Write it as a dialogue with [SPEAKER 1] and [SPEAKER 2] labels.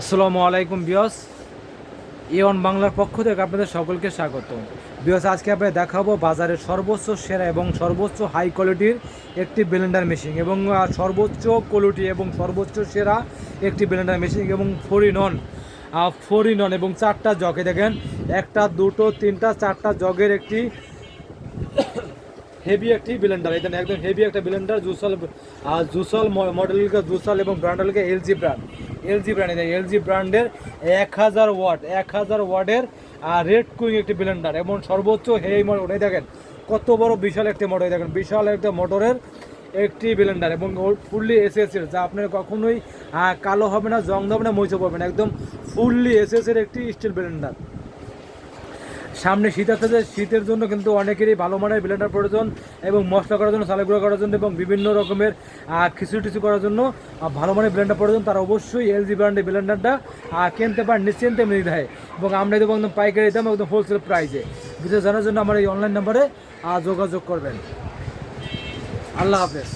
[SPEAKER 1] আসসালামু আলাইকুম বিয়স। ইয়ন বাংলার পক্ষ থেকে আপনাদের সকলকে স্বাগত। বিয়স, আজকে আপনাদের দেখাবো বাজারের সর্বোচ্চ সেরা এবং সর্বোচ্চ হাই কোয়ালিটির একটি ব্লেন্ডার মেশিন এবং সর্বোচ্চ কোয়ালিটি এবং সর্বোচ্চ সেরা একটি ব্লেন্ডার মেশিন এবং ফোরি নন ফোরি নন এবং চারটা জগে দেখেন, একটা, দুটো, তিনটা, চারটা জগের একটি হেভি একটি ব্লেন্ডার এখানে একদম হেভি একটা ব্লেন্ডার জুসাল জুসাল মডেলকে জুসাল এবং ব্র্যান্ডেলকে LG brand LG brand LG ব্র্যান্ডের এক হাজার ওয়াট, এক হাজার ওয়াটের রেড কুইং একটি ব্লেন্ডার এবং সর্বোচ্চ হেই মোটর ওটাই দেখেন, কত বড় বিশাল একটি মোটর দেখেন, বিশাল একটা মোটরের একটি ব্লেন্ডার এবং ফুললি এসএসের যা আপনার কখনোই কালো হবে না, জং হবে না মইচে হবে না একদম ফুললি এসএসের একটি স্টিল ব্লেন্ডার সামনে শীত আসতেছে, শীতের জন্য কিন্তু অনেকেরই ভালো মানের ব্লেন্ডার প্রয়োজন এবং মশলা করার জন্য সালে করার জন্য এবং বিভিন্ন রকমের খিচুড়ি টিচু করার জন্য ভালো মানের ব্লেন্ডার প্রয়োজন। তারা অবশ্যই এলজি ব্র্যান্ডের ব্লেন্ডারটা কিনতে পারেন, নিশ্চিন্তে এমনি দেয় এবং আমরা দেবো একদম পাইকারি দাম, একদম হোলসেল প্রাইসে বিশেষ জানার জন্য আমার এই অনলাইন নাম্বারে যোগাযোগ করবেন। আল্লাহ হাফেজ।